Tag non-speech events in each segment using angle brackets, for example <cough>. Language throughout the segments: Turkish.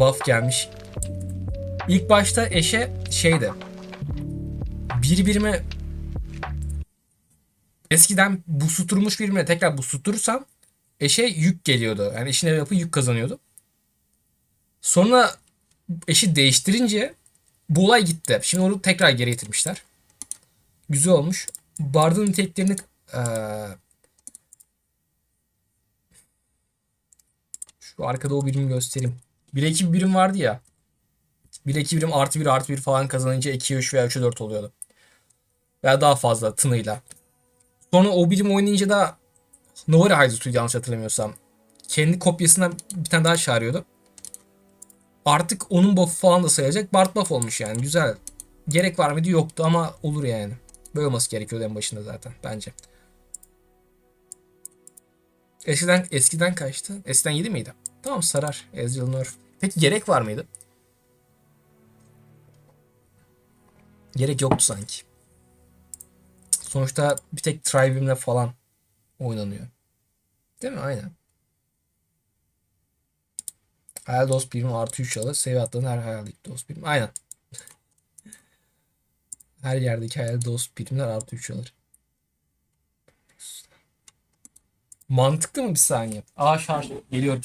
buff gelmiş. İlk başta eşe şeydi. Bir birime eskiden bu suturmuş birimine tekrar bu suturursam eşe yük geliyordu. Yani eşine yapı yük kazanıyordu. Sonra eşi değiştirince bu olay gitti. Şimdi onu tekrar geri getirmişler. Güzel olmuş. Bard'ın niteliklerini eee, şu arkada o birimi göstereyim. 1'e 2 bir birim vardı ya. 1'e 2 birim artı 1 artı 1 falan kazanınca 2'ye 3 veya 3'e 4 oluyordu. Veya daha fazla tınıyla. Sonra o birim oynayınca da Nori Haydut'u yanlış hatırlamıyorsam. Kendi kopyasından bir tane daha çağırıyordu. Artık onun buff'ı falan da sayacak. Bart buff olmuş yani. Güzel. Gerek var mıydı? Yoktu ama olur yani. Böyle olması gerekiyordu en başında zaten bence. Eskiden eskiden kaçtı? Eskiden 7 miydi? Tamam sarar. Ezreal Nerf. Peki gerek var mıydı? Gerek yoktu sanki. Sonuçta bir tek Tribe'imle falan oynanıyor. Değil mi? Aynen. Hayal dost birim artı 3 alır. Seviye atlanan her hayaldeki dost birim. Aynen. Her yerdeki hayal dost birimler artı 3 alır. Mantıklı mı bir saniye? Aa şarj. Geliyorum.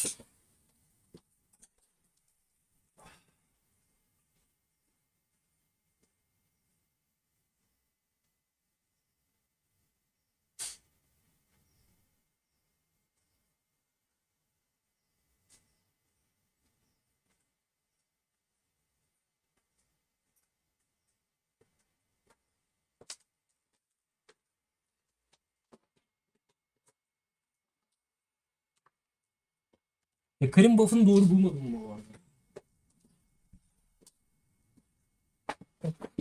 Ya Karim buff'ını doğru bulmadım bu arada.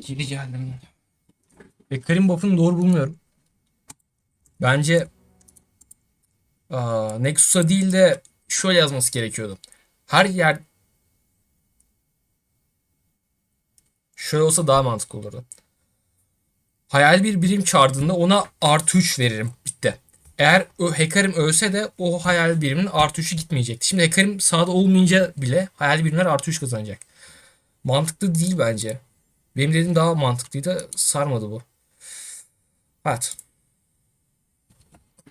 Geri geldim. Ve Karim buff'ını doğru bulmuyorum. Bence aa, Nexus'a değil de şöyle yazması gerekiyordu. Her yer şöyle olsa daha mantıklı olurdu. Hayal bir birim çağırdığında ona artı 3 veririm. Eğer o ölse de o hayal birimin artı 3'ü gitmeyecekti. Şimdi Hekarim sağda olmayınca bile hayal birimler artı 3 kazanacak. Mantıklı değil bence. Benim dediğim daha mantıklıydı. Sarmadı bu. Evet.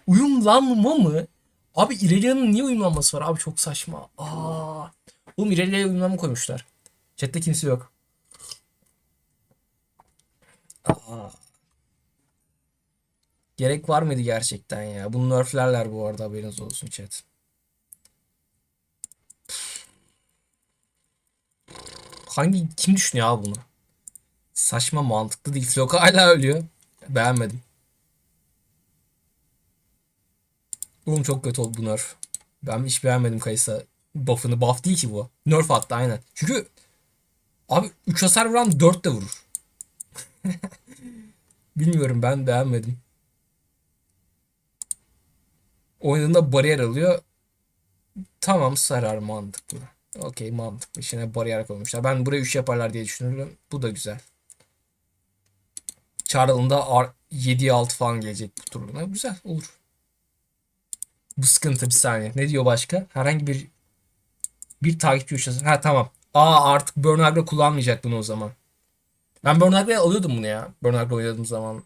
Uyumlanma mı? Abi İrelia'nın niye uyumlanması var? Abi çok saçma. Aa. Oğlum İrelia'ya uyumlanma koymuşlar. Chat'te kimse yok. Aa. Gerek var mıydı gerçekten ya? Bunu nerflerler bu arada haberiniz olsun chat. Hangi kim düşünüyor abi bunu? Saçma mantıklı değil. Floka hala ölüyor. Beğenmedim. Oğlum çok kötü oldu bu nerf. Ben hiç beğenmedim Kayısa buff'ını. Buff değil ki bu. Nerf attı aynen. Çünkü abi 3 hasar vuran 4 de vurur. <laughs> Bilmiyorum ben beğenmedim. Oynadığında bariyer alıyor. Tamam sarar mantıklı. Okey mantıklı. İçine bariyer koymuşlar. Ben buraya 3 yaparlar diye düşünüyorum. Bu da güzel. Charlton'da 7'ye 6 falan gelecek bu turuna. Güzel olur. Bu sıkıntı bir saniye. Ne diyor başka? Herhangi bir bir takipçi uçası. Ha tamam. Aa artık Burn Agro kullanmayacak bunu o zaman. Ben Burn Agro'ya alıyordum bunu ya. Burn Agro oynadığım zaman.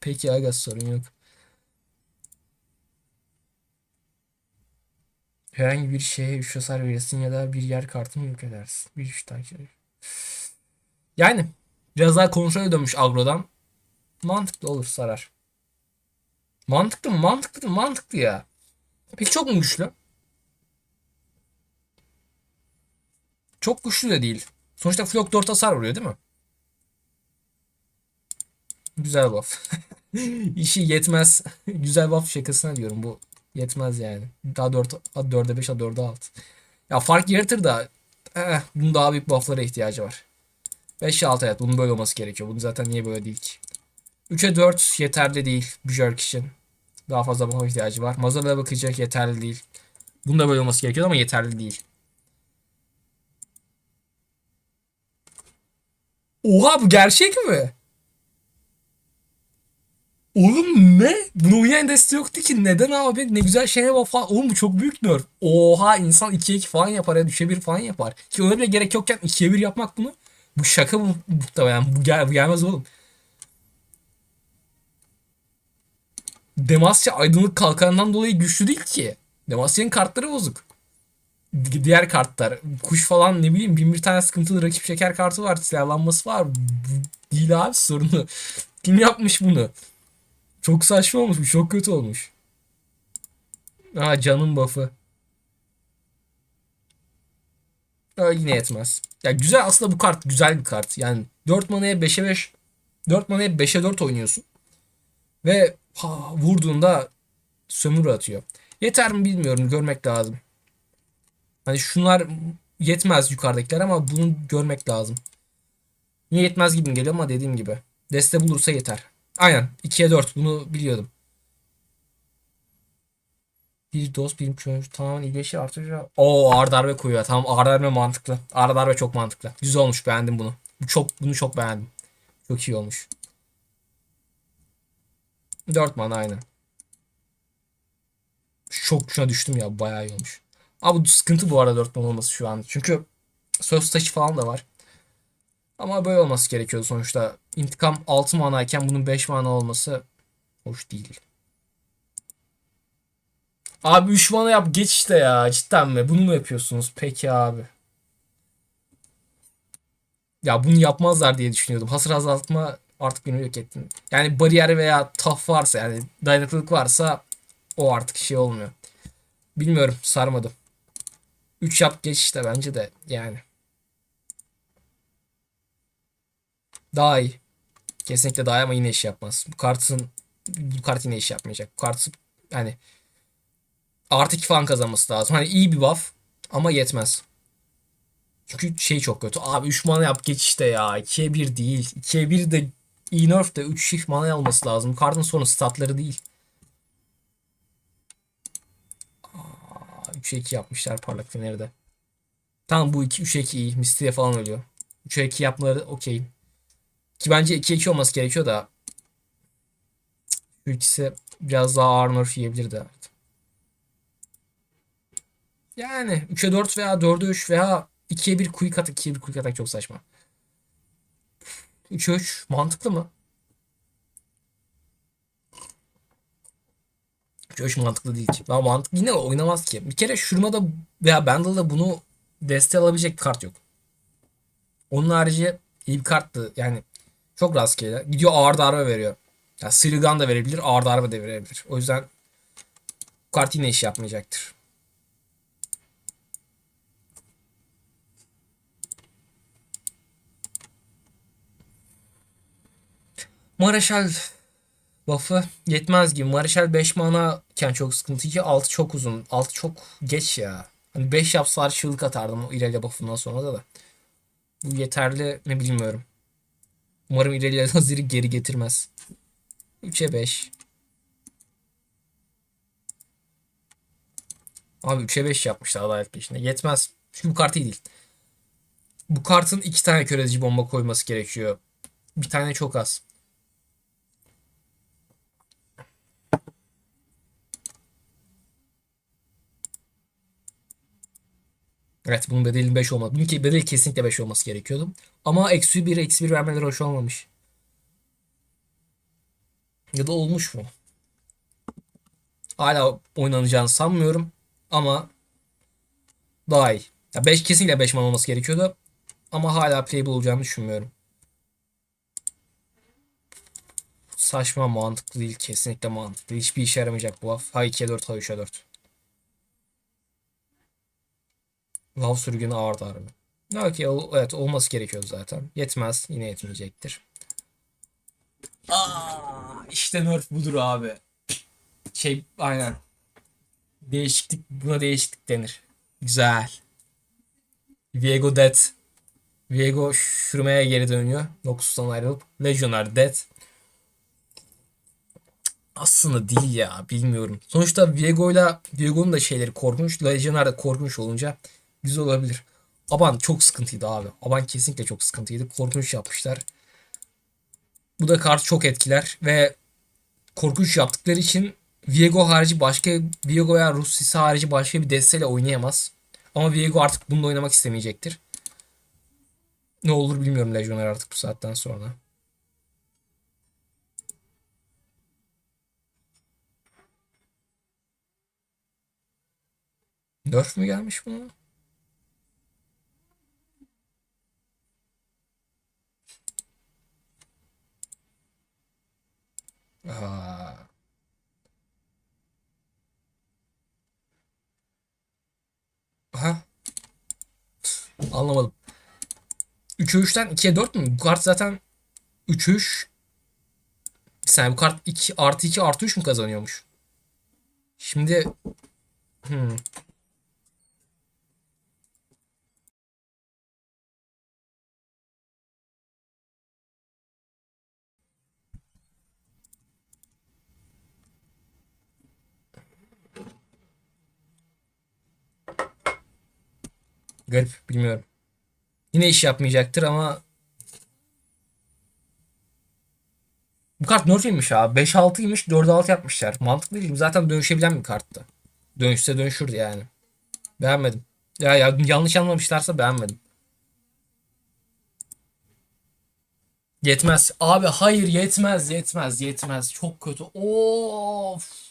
Peki aga sorun yok. Herhangi bir şeye 3 hasar verirsin ya da bir yer kartını yok edersin. Bir üç takip. Yani biraz daha kontrol dönmüş agrodan. Mantıklı olur sarar. Mantıklı mı? Mantıklı mı? Mantıklı ya. Peki çok mu güçlü? Çok güçlü de değil. Sonuçta Flock 4 hasar vuruyor değil mi? Güzel buff. <laughs> İşi yetmez. <laughs> Güzel buff şakasına diyorum bu. Yetmez yani. Daha 4, 4'e 5, 4'e 6. Ya fark yaratır da eh, bunun daha büyük bufflara ihtiyacı var. 5'e 6 evet bunun böyle olması gerekiyor. Bunun zaten niye böyle değil ki? 3'e 4 yeterli değil Björk için. Daha fazla buffa ihtiyacı var. Mazala'ya bakacak yeterli değil. Bunun da böyle olması gerekiyor ama yeterli değil. Oha bu gerçek mi? Oğlum ne? Buna uyan deste yoktu ki. Neden abi? Ne güzel şey var falan. Oğlum bu çok büyük nerf. Oha insan 2'ye 2 falan yapar ya. 3'e 1 falan yapar. Ki öyle bile gerek yokken 2'ye 1 yapmak bunu. Bu şaka bu muhtemelen. Bu, gel, bu gelmez oğlum. Demasya aydınlık kalkanından dolayı güçlü değil ki. Demasya'nın kartları bozuk. Di- Diğer kartlar. Kuş falan ne bileyim bin bir tane sıkıntılı rakip şeker kartı var. Silahlanması var. Değil abi sorunu. Kim yapmış bunu? Çok saçma olmuş. Çok kötü olmuş. Ha canın buff'ı. Aa, yine yetmez. Ya güzel aslında bu kart güzel bir kart. Yani 4 manaya 5'e 5 4 manaya 5'e 4 oynuyorsun. Ve ha, vurduğunda sömürü atıyor. Yeter mi bilmiyorum. Görmek lazım. Hani şunlar yetmez yukarıdakiler ama bunu görmek lazım. Niye yetmez gibi geliyor ama dediğim gibi. Deste bulursa yeter. Aynen. 2'ye 4. Bunu biliyordum. Bir dost birim çözmüş. Tamamen iyileşir artırıcı. Oo ağır darbe koyuyor. Tamam ağır darbe mantıklı. Ağır darbe çok mantıklı. Güzel olmuş beğendim bunu. Bu çok bunu çok beğendim. Çok iyi olmuş. 4 mana aynen. Çok şuna düştüm ya bayağı iyi olmuş. Abi bu sıkıntı bu arada 4 mana olması şu an. Çünkü söz taşı falan da var. Ama böyle olması gerekiyordu sonuçta. İntikam 6 mana iken bunun 5 mana olması hoş değil. Abi 3 mana yap geç işte ya. Cidden mi? Bunu mu yapıyorsunuz? Peki abi. Ya bunu yapmazlar diye düşünüyordum. Hasır azaltma artık beni yok ettin. Yani bariyer veya taf varsa yani dayanıklılık varsa o artık şey olmuyor. Bilmiyorum sarmadı. 3 yap geç işte bence de yani. Daha iyi. Kesinlikle daha iyi ama yine iş yapmaz. Bu kartın bu kart yine iş yapmayacak. Bu kartı yani artı 2 falan kazanması lazım. Hani iyi bir buff ama yetmez. Çünkü şey çok kötü. Abi 3 mana yap geç işte ya. 2'ye 1 değil. 2'ye 1 de iyi nerf de 3 shift mana alması lazım. Bu kartın sonu statları değil. Aa, 3'e 2 yapmışlar parlak feneri de. Tamam bu 2 3'e 2 iyi. Mysteria falan ölüyor. 3'e 2 yapmaları okey. Ki bence 2'ye 2 olması gerekiyor da. Şu ikisi biraz daha ağır nerf yiyebilirdi. Yani 3'e 4 veya 4'e 3 veya 2'ye 1 quick atak 2'ye 1 quick atak çok saçma. 3'e 3 mantıklı mı? 3'e 3 mantıklı değil ki. Daha mantıklı yine oynamaz ki. Bir kere Shurma'da veya Bandle'da bunu deste alabilecek kart yok. Onun harici iyi bir karttı. Yani çok rastgele. Gidiyor ağır darbe veriyor. Ya Siligan da verebilir, ağır darbe de verebilir. O yüzden bu kart yine iş yapmayacaktır. Mareşal buff'ı yetmez gibi. Mareşal 5 mana iken çok sıkıntı ki 6 çok uzun. 6 çok geç ya. Hani 5 yapsalar çığlık atardım o İrelia buff'ından sonra da da. Bu yeterli mi bilmiyorum. Umarım İrelia <laughs> Hazir'i geri getirmez. 3'e 5. Abi 3'e 5 yapmışlar adalet peşinde. Yetmez. Çünkü bu kart iyi değil. Bu kartın iki tane köredici bomba koyması gerekiyor. Bir tane çok az. Evet bunun bedeli 5 olmadı. Bunun bedeli kesinlikle 5 olması gerekiyordu. Ama eksi 1 eksi 1 vermeleri hoş olmamış. Ya da olmuş mu? Hala oynanacağını sanmıyorum. Ama daha iyi. Ya 5 kesinlikle 5 man olması gerekiyordu. Ama hala playable olacağını düşünmüyorum. Saçma mantıklı değil. Kesinlikle mantıklı. Hiçbir işe yaramayacak bu buff. Ha 2'ye 4 ha 3'e 4. Vav sürgünü ağır darbe. Ol- evet olması gerekiyor zaten. Yetmez. Yine yetmeyecektir. Aa, işte nerf budur abi. Şey aynen. Değişiklik buna değişiklik denir. Güzel. Viego dead. Viego şurmaya geri dönüyor. Noxus'tan ayrılıp. Legionnaire dead. Aslında değil ya bilmiyorum. Sonuçta Viego'yla Viego'nun da şeyleri korkunç. Legionnaire de korkunç olunca güzel olabilir. Aban çok sıkıntıydı abi. Aban kesinlikle çok sıkıntıydı. Korkunç yapmışlar. Bu da kartı çok etkiler ve korkunç yaptıkları için Viego harici başka Viego veya Russisi harici başka bir desteyle oynayamaz. Ama Viego artık bununla oynamak istemeyecektir. Ne olur bilmiyorum Legioner artık bu saatten sonra. Nerf mü gelmiş buna? Aa. Aha. Anlamadım. 3'e 3'ten 2'ye 4 mü? Bu kart zaten 3'e 3. Bir saniye bu kart 2 artı 2 artı 3 mü kazanıyormuş? Şimdi hmm. Garip bilmiyorum. Yine iş yapmayacaktır ama bu kart nerf'iymiş abi. 5-6'ymış 4-6 yapmışlar. Mantıklı değil. Zaten dönüşebilen bir karttı. Dönüşse dönüşürdü yani. Beğenmedim. Ya, ya yanlış anlamışlarsa beğenmedim. Yetmez. Abi hayır yetmez yetmez yetmez. Çok kötü. Of.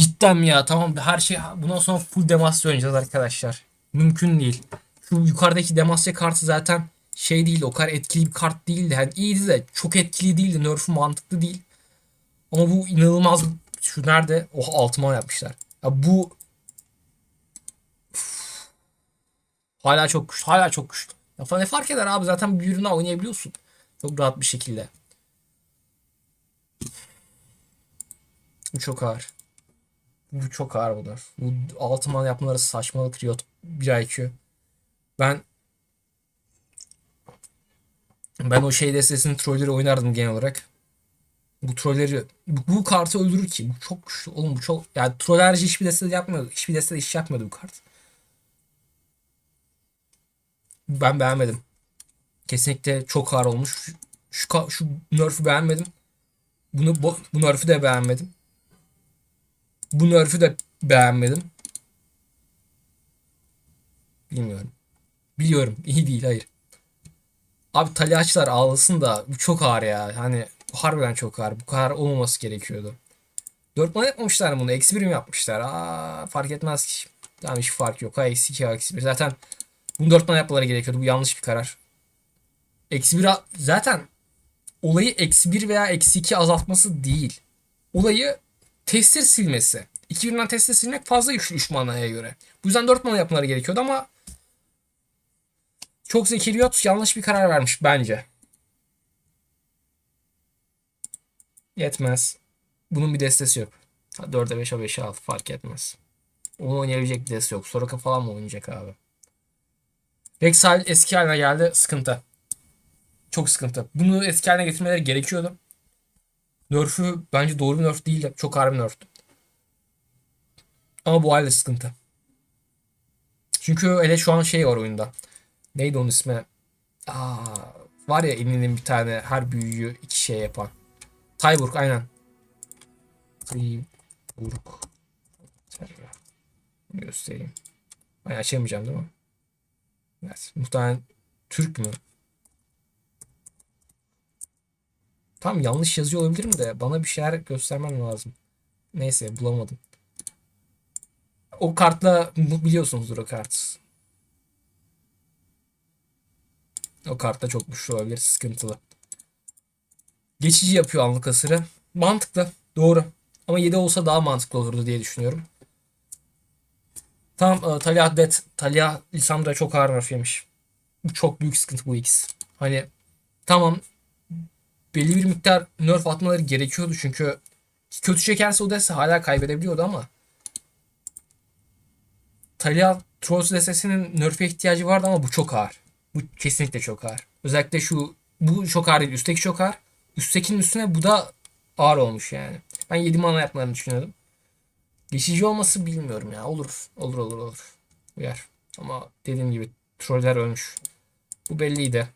Cidden mi ya? Tamam her şey bundan sonra full Demacia oynayacağız arkadaşlar. Mümkün değil. Şu yukarıdaki Demacia kartı zaten şey değildi. O kadar etkili bir kart değildi. Yani iyiydi de çok etkili değildi. Nerf'ü mantıklı değil. Ama bu inanılmaz. Şu nerede? Oha altıma yapmışlar. Ya bu Üf. hala çok güçlü. Hala çok güçlü. Ya ne fark eder abi? Zaten bir ürünü oynayabiliyorsun. Çok rahat bir şekilde. Bu çok ağır. Bu çok ağır bunlar. Bu Altman yapmaları saçmalık Riot 1 IQ. Ben ben o şey destesinin trolleri oynardım genel olarak. Bu trolleri bu, bu kartı öldürür ki. Bu çok güçlü. Oğlum bu çok yani troll harici hiçbir destede yapmıyordu. Hiçbir destede iş yapmıyordu bu kart. Ben beğenmedim. Kesinlikle çok ağır olmuş. Şu, şu, şu nerf'ü beğenmedim. Bunu bu, bu nerf'ü de beğenmedim. Bu nerf'ü de beğenmedim. Bilmiyorum. Biliyorum. <laughs> iyi değil. Hayır. Abi Taliaçlar ağlasın da bu çok ağır ya. Hani harbiden çok ağır. Bu kadar olmaması gerekiyordu. 4 mana yapmamışlar bunu. Eksi 1 mi yapmışlar? Aa, fark etmez ki. Tamam hiç fark yok. Ha eksi 2 eksi 1. Zaten bunu 4 mana yapmaları gerekiyordu. Bu yanlış bir karar. Eksi 1 zaten olayı eksi 1 veya eksi 2 azaltması değil. Olayı testir silmesi. 2 birinden testir silmek fazla güçlü 3 manaya göre. Bu yüzden 4 mana yapmaları gerekiyordu ama çok zeki Riot yanlış bir karar vermiş bence. Yetmez. Bunun bir destesi yok. 4'e 5'e 5'e 6 fark etmez. Onu oynayabilecek bir destesi yok. Soraka falan mı oynayacak abi? Rexal eski haline geldi. Sıkıntı. Çok sıkıntı. Bunu eski haline getirmeleri gerekiyordu. Nerf'ü bence doğru bir nerf değil. Çok ağır bir nerf'tü. Ama bu halde sıkıntı. Çünkü hele şu an şey var oyunda. Neydi onun ismi? Aa, var ya eminim bir tane her büyüyü iki şey yapan. Tayburg aynen. Tayburg. Göstereyim. Ben açamayacağım değil mi? Evet. Muhtemelen Türk mü? Tam yanlış yazıyor olabilirim de bana bir şeyler göstermem lazım. Neyse bulamadım. O kartla biliyorsunuzdur o kart. O kartta çok güçlü olabilir. Sıkıntılı. Geçici yapıyor anlık hasırı. Mantıklı. Doğru. Ama 7 olsa daha mantıklı olurdu diye düşünüyorum. Tamam. E, Talia Dead. Talia Lisandra çok ağır yemiş. Bu çok büyük sıkıntı bu ikisi. Hani tamam belli bir miktar nerf atmaları gerekiyordu çünkü kötü çekerse o dese hala kaybedebiliyordu ama Talia Trolls destesinin nerf'e ihtiyacı vardı ama bu çok ağır. Bu kesinlikle çok ağır. Özellikle şu bu çok ağır değil. Üstteki çok ağır. Üsttekinin üstüne bu da ağır olmuş yani. Ben 7 mana yapmalarını düşünüyordum. Geçici olması bilmiyorum ya. Olur. Olur olur olur. Uyar. Ama dediğim gibi troller ölmüş. Bu belliydi.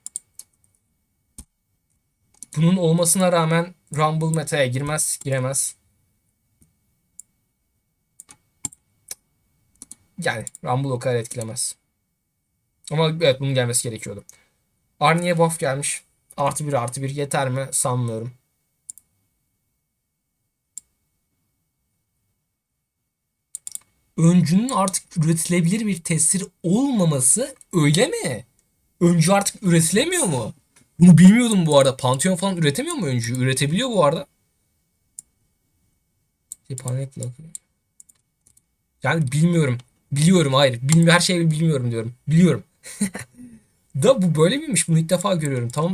Bunun olmasına rağmen Rumble meta'ya girmez, giremez. Yani Rumble o kadar etkilemez. Ama evet bunun gelmesi gerekiyordu. Arnie'ye buff gelmiş. Artı bir artı bir yeter mi? Sanmıyorum. Öncünün artık üretilebilir bir tesir olmaması öyle mi? Öncü artık üretilemiyor mu? Bunu bilmiyordum bu arada. Pantheon falan üretemiyor mu öncü? Üretebiliyor bu arada. Yani bilmiyorum. Biliyorum hayır. Bilmi her şeyi bilmiyorum diyorum. Biliyorum. <laughs> da bu böyle miymiş? Bunu ilk defa görüyorum. Tamam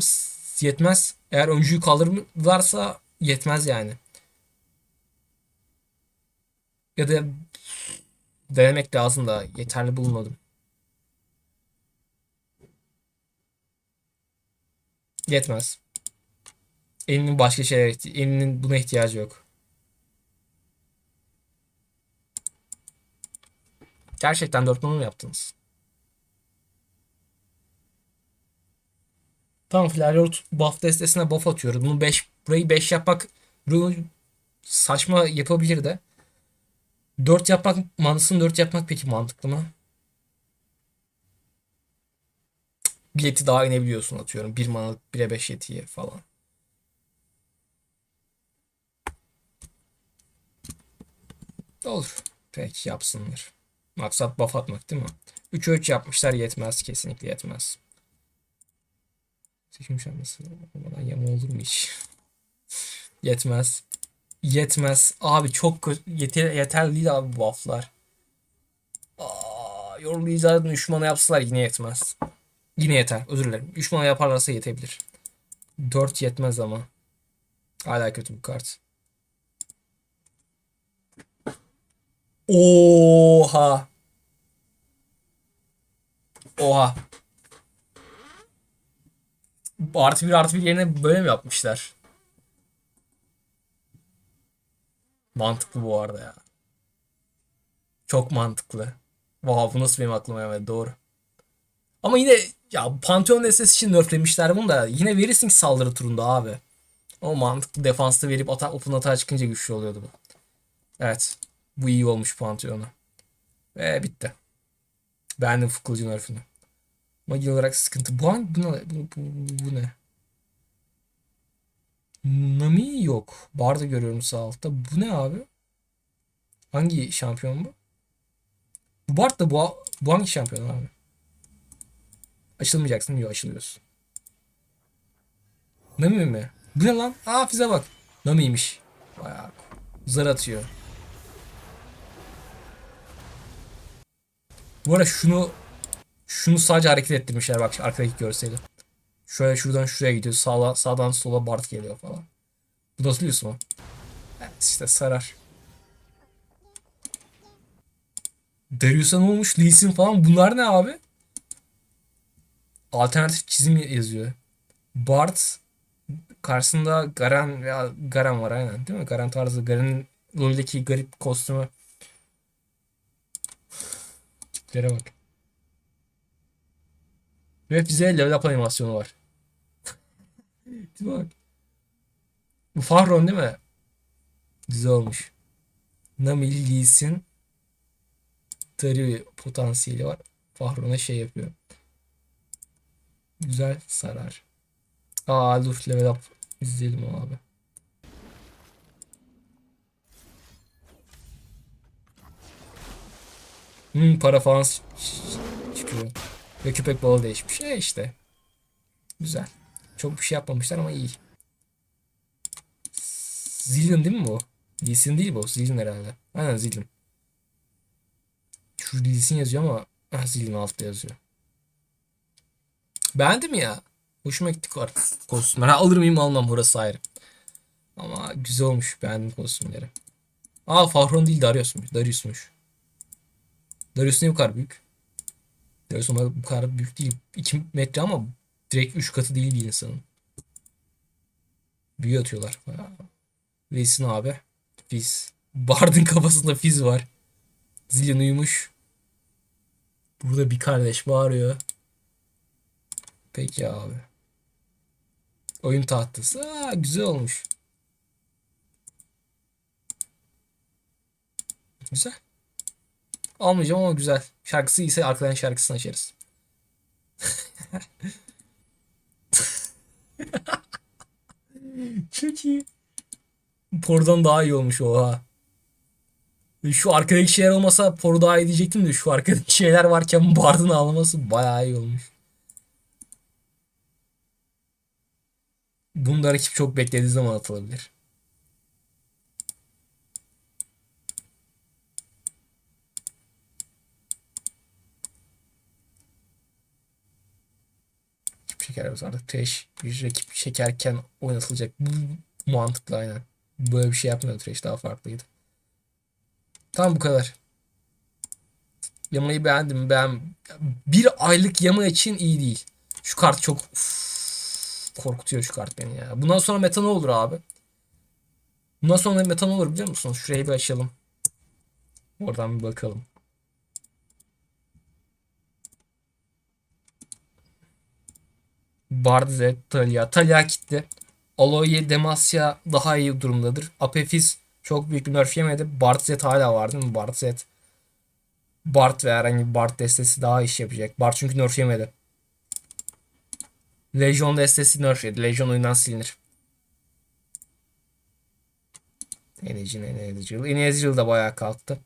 yetmez. Eğer öncüyü kaldırırlarsa yetmez yani. Ya da denemek lazım da yeterli bulmadım. Yetmez. Elinin başka ihti- elinin buna ihtiyacı yok. Gerçekten dört numara mı yaptınız? Tamam Flareon buff destesine buff atıyoruz. Bunu 5 burayı 5 yapmak saçma yapabilir de. 4 yapmak manasını 4 yapmak peki mantıklı mı? Bileti daha inebiliyorsun atıyorum. 1 mana 1'e 5 yetiye falan. Olur. Peki yapsınlar. Maksat buff atmak değil mi? 3'e 3 yapmışlar yetmez. Kesinlikle yetmez. Seçim şansı olmadan yama olur mu hiç? <laughs> Yetmez. Yetmez. Abi çok kötü. Yeter, yeterli değil abi bu bufflar. Aa, yoruluyacağını 3 mana yapsalar yine yetmez. Yine yeter. Özür dilerim. 3 mana yaparlarsa yetebilir. 4 yetmez ama. Hala kötü bu kart. Oha. Oha. Artı bir artı bir yerine böyle mi yapmışlar? Mantıklı bu arada ya. Çok mantıklı. Wow, bu nasıl benim aklıma gelmedi doğru. Ama yine ya Pantheon SS için nerflemişler bunu da yine verirsin ki saldırı turunda abi. O mantıklı defansta verip ata open atağa çıkınca güçlü oluyordu bu. Evet. Bu iyi olmuş Pantheon'a. Ve bitti. Beğendim Fıkılcı nerfini. Magi olarak sıkıntı. Bu, hangi, bu, ne, bu, bu, bu ne? Nami yok. Barda görüyorum sağ altta. Bu ne abi? Hangi şampiyon bu? Bu Bard da bu, bu hangi şampiyon abi? Açılmayacaksın. Yok açılıyorsun. Nami mi? Bu ne lan? Aa Fize bak. Nami'ymiş. Bayağı zar atıyor. Bu arada şunu şunu sadece hareket ettirmişler bak arkadaki görseli. Şöyle şuradan şuraya gidiyor. Sağla, sağdan sola Bart geliyor falan. Bu nasıl o? Evet, işte sarar. Darius'a ne olmuş? Lee Sin falan. Bunlar ne abi? Alternatif çizim yazıyor. Bart karşısında Garen veya Garen var aynen değil mi? Garen tarzı. Garen'in LoL'deki garip kostümü. Tiplere bak. Ve bize level up animasyonu var. <laughs> Bak. Bu Fahron değil mi? Güzel olmuş. Nami Lee Sin Dari potansiyeli var. Fahron'a şey yapıyor. Güzel sarar. Aa dur level up izleyelim abi. Hmm, para falan çıkıyor. Ve köpek balığı değişmiş. E işte. Güzel. Çok bir şey yapmamışlar ama iyi. Zillion değil mi bu? Lee Sin değil bu. Zillion herhalde. Aynen Zillion. Şu Lee Sin yazıyor ama ah, Zillion altta yazıyor. Beğendim ya. Hoşuma gitti kostümler. Ha, alır mıyım almam orası ayrı. Ama güzel olmuş. Beğendim kostümleri. Aa Fahron değil Darius'muş. Darius'muş. Darius ne bu kadar büyük? Darius ama bu kadar büyük değil. 2 metre ama direkt 3 katı değil bir insanın. Büyü atıyorlar. Reis'in abi. Fiz. Bard'ın kafasında Fiz var. Zillion uyumuş. Burada bir kardeş bağırıyor. Peki abi. Oyun tahtası. Aa, güzel olmuş. Güzel. Almayacağım ama güzel. Şarkısı ise arkadan şarkısını açarız. <laughs> Çok iyi. Pordan daha iyi olmuş oha. Şu arkadaki şeyler olmasa poru daha iyi diyecektim de şu arkadaki şeyler varken bardın ağlaması bayağı iyi olmuş. Bunu da rakip çok beklediği zaman atılabilir. Şeker artık trash bir rakip şekerken oynatılacak. Bu mantıklı aynen. Böyle bir şey yapmıyor trash daha farklıydı. Tamam bu kadar. Yamayı beğendim. Ben bir aylık yama için iyi değil. Şu kart çok Uf, korkutuyor şu kart beni ya. Bundan sonra meta ne olur abi? Bundan sonra meta ne olur biliyor musunuz? Şurayı bir açalım. Oradan bir bakalım. Bardzet, Talia. Talia gitti. Aloy, Demacia daha iyi durumdadır. Apefiz çok büyük bir nerf yemedi. Bardzet hala var değil mi? Bardzet. Bart ve herhangi bir Bart destesi daha iş yapacak. Bart çünkü nerf yemedi. Legion destesi nerf yedi. Legion oyundan silinir. Energy, Energy. Energy da bayağı kalktı.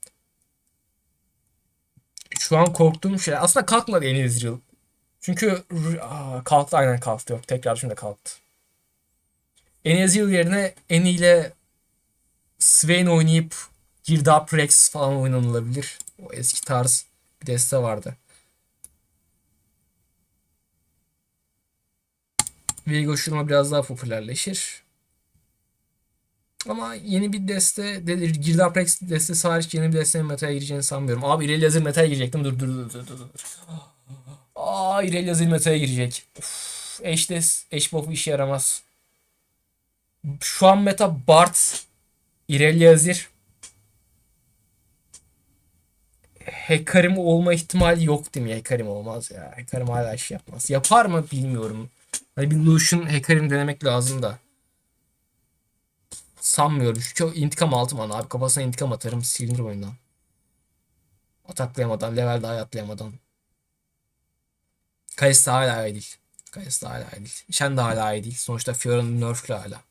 Şu an korktuğum şey aslında kalkmadı Energy. Çünkü aa, kalktı aynen kalktı yok. Tekrar şimdi kalktı. Enezil yerine Eni ile Swain oynayıp Girdap Rex falan oynanılabilir. O eski tarz bir deste vardı. Vigo Shurma biraz daha popülerleşir. Ama yeni bir deste, de, Girdap Rex destesi hariç yeni bir destenin metaya gireceğini sanmıyorum. Abi İreli Hazır metaya girecektim. Dur dur dur dur dur. Aa İreli Hazır metaya girecek. Uf, eşdes, eş buff'u işe yaramaz. Şu an meta Bart, İrelia Azir. Hekarim olma ihtimali yok değil mi? Hekarim olmaz ya. Hekarim hala iş yapmaz. Yapar mı bilmiyorum. Hani bir Lucian Hekarim denemek lazım da. Sanmıyorum. Çünkü intikam altı mana abi. Kafasına intikam atarım. Silinir oyundan. Ataklayamadan, level daha atlayamadan. Kayısı hala iyi değil. Kayısı hala iyi değil. Shen de hala iyi değil. Sonuçta Fiora'nın nerf'lü hala.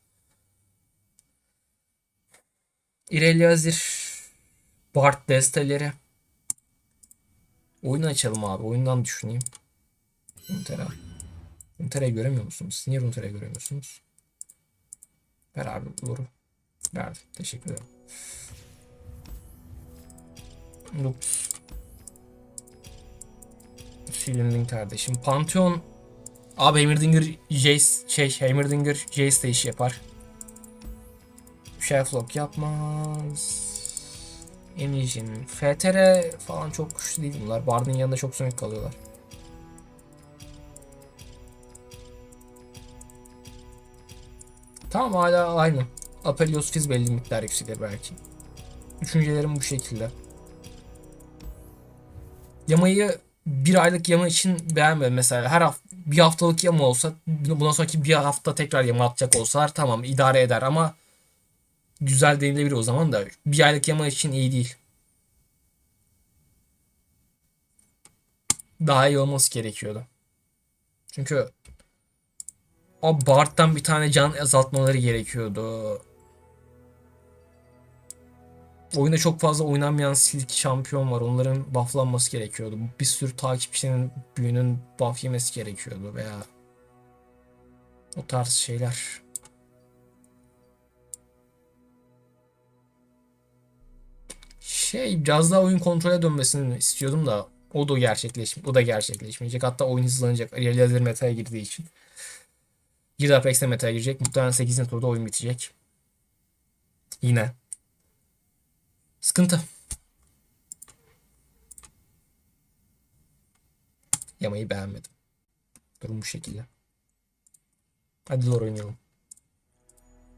İrelia Azir Bart desteleri Oyunu açalım abi. Oyundan düşüneyim. Runeterra. Runeterra'yı göremiyor musunuz? Niye Runeterra'yı göremiyorsunuz? Ver abi Lur'u. Verdi. Teşekkür ederim. Lux. Silindin kardeşim. Pantheon Abi Heimerdinger Jace şey Heimerdinger Jace de iş yapar. Shelflock yapmaz. Enijin, FTR falan çok güçlü değil bunlar. Bard'ın yanında çok sönük kalıyorlar. Tamam hala aynı. Apelios Fizz belli miktar yükselir belki. Düşüncelerim bu şekilde. Yamayı bir aylık yama için beğenmedim mesela. Her hafta bir haftalık yama olsa bundan sonraki bir hafta tekrar yama atacak olsalar tamam idare eder ama güzel denilebilir o zaman da bir aylık yama için iyi değil. Daha iyi olması gerekiyordu. Çünkü o Bart'tan bir tane can azaltmaları gerekiyordu. Oyunda çok fazla oynanmayan silk şampiyon var. Onların bufflanması gerekiyordu. Bir sürü takipçinin büyünün buff yemesi gerekiyordu veya o tarz şeyler. Şey biraz daha oyun kontrole dönmesini istiyordum da o da gerçekleş o da gerçekleşmeyecek. Hatta oyun hızlanacak. Realizer meta'ya girdiği için. Girdi Apex'te meta'ya girecek. Muhtemelen 8. turda oyun bitecek. Yine. Sıkıntı. Yamayı beğenmedim. Durum bu şekilde. Hadi lore oynayalım.